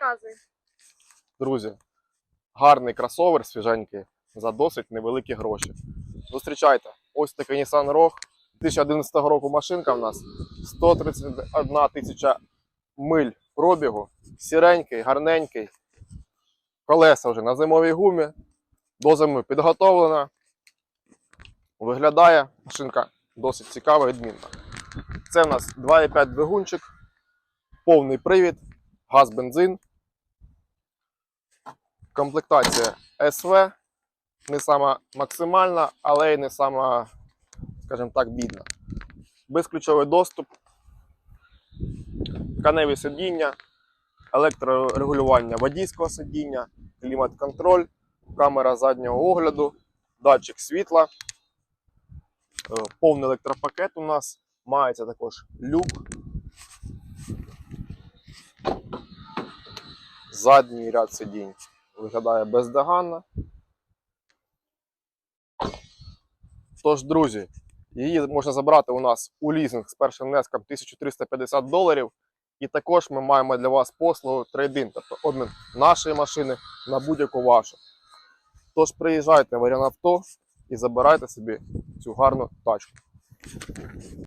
Розказуй. Друзі, гарний кросовер свіженький за досить невеликі гроші. Зустрічайте, ось такий Nissan Rogue. 2011 року машинка в нас 131 тисяча миль пробігу. Сіренький, гарненький. Колеса вже на зимовій гумі. До зими підготовлена. Виглядає машинка досить цікава відмінна. Це в нас 2,5 двигунчик, повний привід, газ, бензин. Комплектація СВ не сама максимальна, але й не сама, скажімо так, бідна. Безключовий доступ, тканеві сидіння, електрорегулювання водійського сидіння, клімат-контроль, камера заднього огляду, датчик світла, е, повний електропакет у нас, мається також люк. Задній ряд сидінь виглядає бездоганно. Тож, друзі, її можна забрати у нас у лізинг з першим внеском 1350 доларів. І також ми маємо для вас послугу трейдин, тобто обмін нашої машини на будь-яку вашу. Тож приїжджайте в Авто і забирайте собі цю гарну тачку.